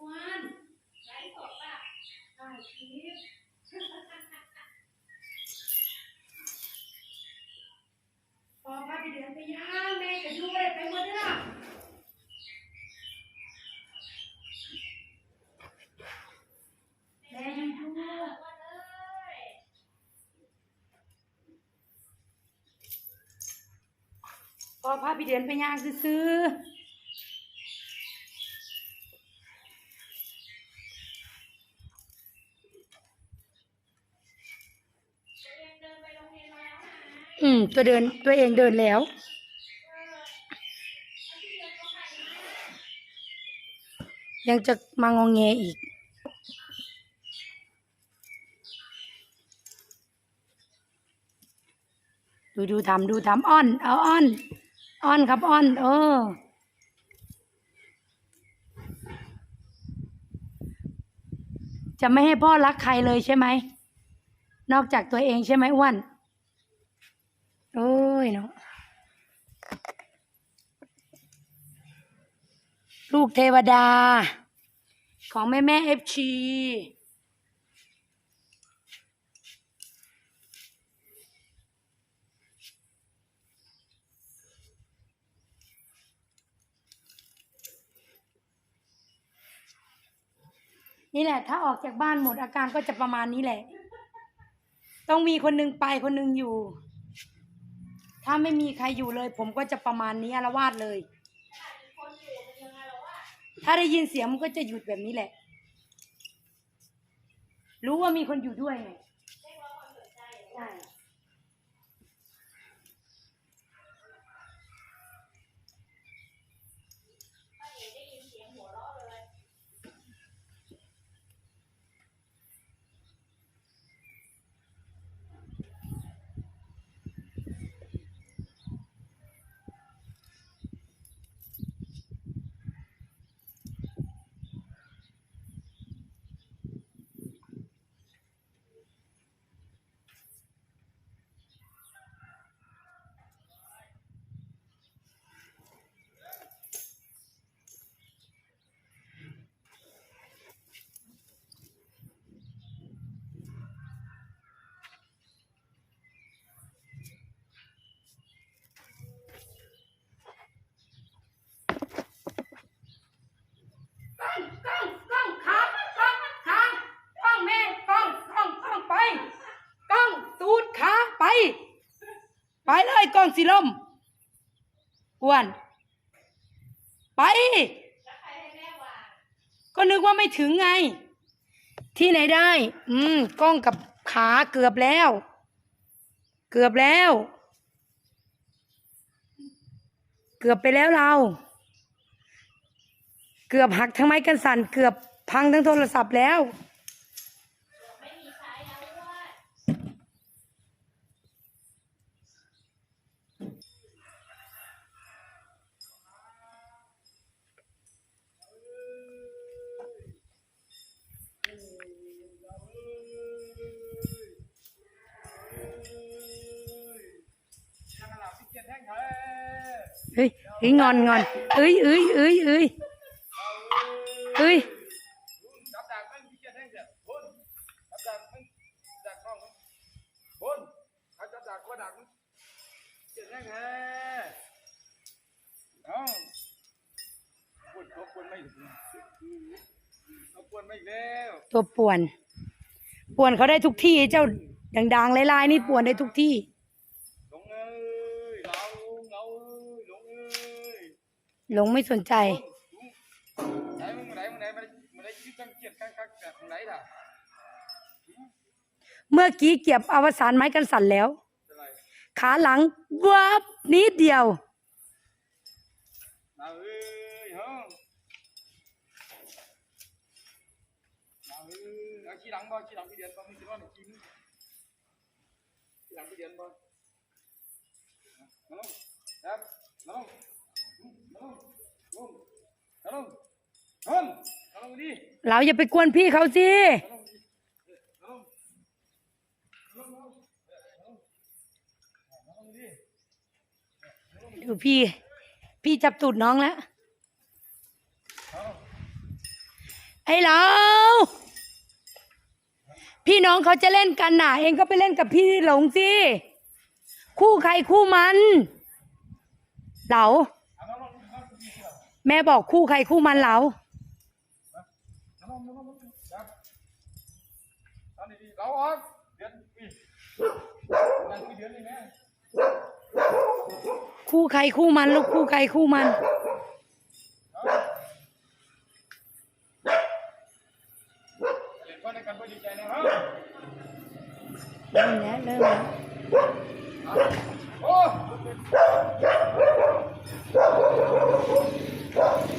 วันไลฟ์สดป่ะถ่ายคลิปพอพาไปเดือนไปย่างแม่จะดูเลยไปหมดเลยล่ะแม่ยังดูพอพาไปเดือนไปย่างซื้อ อืม ตัวเดินตัวเองเดินแล้ว ยังจะมางองแงอีก ดูดูทำดูทำอ้อน เอาอ้อน อ้อนครับอ้อน เออจะไม่ให้พ่อรักใครเลยใช่ไหม นอกจากตัวเองใช่ไหมอ้วน ยเนาะลูกเทวดา ของแม่แม่เอฟชีนี่แหละ ถ้าออกจากบ้านหมดอาการก็จะประมาณนี้แหละ ต้องมีคนหนึงไปคนหนึงอยู่ ถ้าไม่มีใครอยู่เลย ผมก็จะประมาณนี้อารวาสเลย ถ้าได้ยินเสียงมันก็จะหยุดแบบนี้แหละ รู้ว่ามีคนอยู่ด้วยไงใช่กล้องกล้องกล้องขากล้องขากล้องแม่กล้องกล้องกล้องไปกล้องตูดขาไป ไปเล ยกล้องสีลมอ้วน ไป ก็นึกว่าไม่ถึงไง ที่ไหนได้ อืมกล้องกับขาเกือบแล้ว เกือบแล้ว เกือบไปแล้วเรา เกือบหักทั้งไม้กันสั่น เกือบพังทั้งโทรศัพท์แล้ว เฮ้ยเฮ้ยงอนงอนเอ้ยเอ้ยเอ้ยเอ้ยเอ้ยตัวป่วน ป่วนเขาได้ทุกที่เจ้าดังๆลายๆนี่ป่วนได้ทุกที่ หลงไม่สนใจไหนมึงไหนมึงไหนมันมันได้คิดตั้งเกียร์ตั้งกักแบบไหนล่ะเมื่อกี้เก็บอวสานไม้กันสั่นแล้วเป็นไรขาหลังวับนิดเดียวเราเอ้ยเฮ้ยเราเอ้ยเอาขี้หลังบ่ขี้หลังพี่เดือนบ่มีสิว่าหนึ่งกินขี้หลังพี่เดือนบ่มาลงครับมาลง เราอย่าไปกวนพี่เขาสิดูพี่ พี่จับตูดน้องแล้ว ไอ้เหลาพี่น้องเขาจะเล่นกันหน่ะเองก็ไปเล่นกับพี่หลงสิ คู่ใครคู่มัน เหลา แม่บอกคู่ใครคู่มันเราเาคู่ใครคู่มันลูกคู่ใครคู่มันเริ่มแล้วเริ่มแล้วโอ้ God.